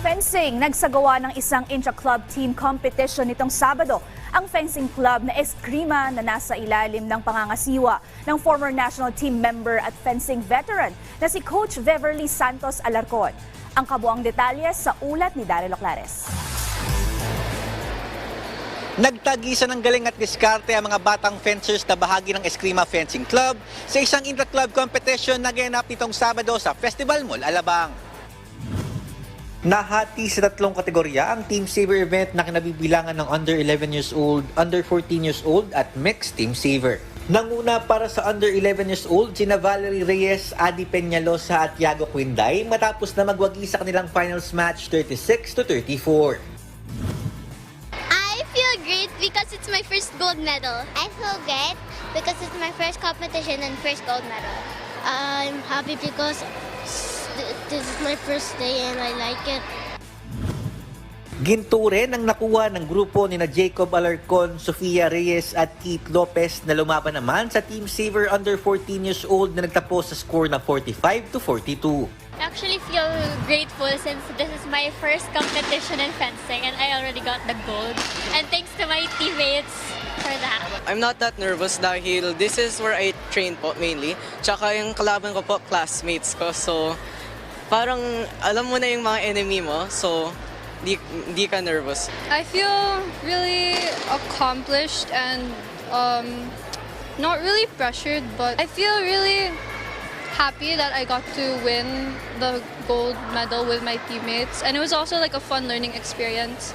fencing nagsagawa ng isang intra-club team competition nitong Sabado. Ang fencing club na Eskrima na nasa ilalim ng pangangasiwa ng former national team member at fencing veteran na si Coach Beverly Santos Alarcon. Ang kabuang detalye sa ulat ni Daryl Oclares. Nagtagisa ng galing at diskarte ang mga batang fencers na bahagi ng Eskrima Fencing Club sa isang intra-club competition na ganap nitong Sabado sa Festival Mall, Alabang. Nahati sa tatlong kategorya ang Team Saver event na kinabibilangan ng under 11 years old, under 14 years old at mixed Team Saver. Nanguna para sa under 11 years old, sina Valerie Reyes, Adi Peñalosa at Yago Quinday matapos na magwagi sa kanilang finals match 36 to 34. I feel great because it's my first gold medal. I feel great because it's my first competition and first gold medal. I'm happy because this is my first day and I like it. Ginto rin ang nakuha ng grupo ni na Jacob Alarcon, Sofia Reyes at Keith Lopez na lumaban naman sa Team Saver under 14 years old na nagtapos sa score na 45 to 42. I actually feel grateful since this is my first competition in fencing and I already got the gold. And thanks to my teammates for that. I'm not that nervous dahil this is where I train po mainly. Tsaka yung kalaban ko po, classmates ko. So, parang alam mo na yung mga enemy mo. So, di, di ka nervous. I feel really accomplished and um, not really pressured, but I feel really happy that I got to win the gold medal with my teammates. And it was also like a fun learning experience.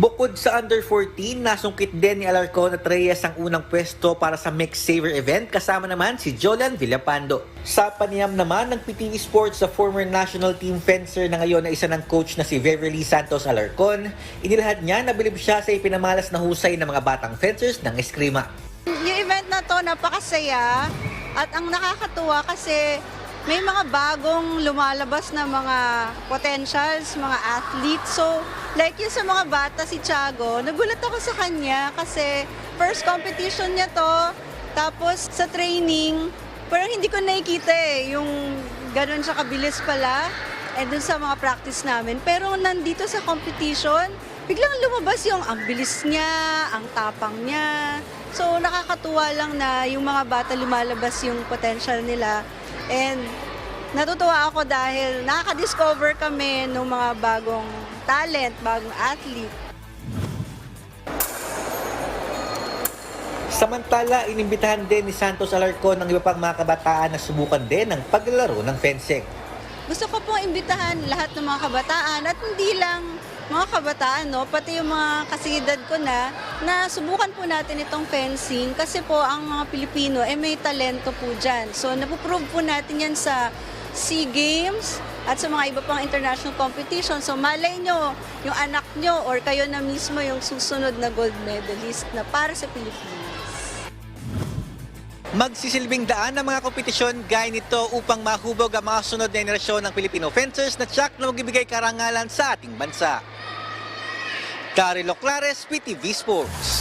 Bukod sa under 14, nasungkit din ni Alarcon at Reyes ang unang pwesto para sa Mixed Saver event kasama naman si Jolan Villapando. Sa paniyam naman ng PTV Sports sa former national team fencer na ngayon na isa ng coach na si Beverly Santos Alarcon, inilahad niya na bilib siya sa ipinamalas na husay ng mga batang fencers ng Eskrima. Yung event na to napakasaya at ang nakakatuwa kasi may mga bagong lumalabas na mga potentials, mga athletes. So, like yung sa mga bata, si Tiago, nagulat ako sa kanya kasi first competition niya to, tapos sa training, parang hindi ko nakikita eh, yung ganun siya kabilis pala, eh dun sa mga practice namin. Pero nandito sa competition, biglang lumabas yung ang bilis niya, ang tapang niya. So nakakatuwa lang na yung mga bata lumalabas yung potential nila. And natutuwa ako dahil nakaka-discover kami ng mga bagong talent, bagong athlete. Samantala, inimbitahan din ni Santos Alarcon ang iba pang mga kabataan na subukan din ng paglalaro ng fencing. Gusto ko pong imbitahan lahat ng mga kabataan at hindi lang mga kabataan, no, pati yung mga kasidad ko na, na subukan po natin itong fencing kasi po ang mga Pilipino, eh may talento po dyan. So, napuprove po natin yan sa SEA Games at sa mga iba pang international competition. So, malay nyo, yung anak nyo or kayo na mismo yung susunod na gold medalist na para sa Pilipinas. Magsisilbing daan ang mga kompetisyon gaya nito upang mahubog ang mga sunod na henerasyon ng Filipino fencers na tsak na magbibigay karangalan sa ating bansa. Carilo Clares, PTV Sports.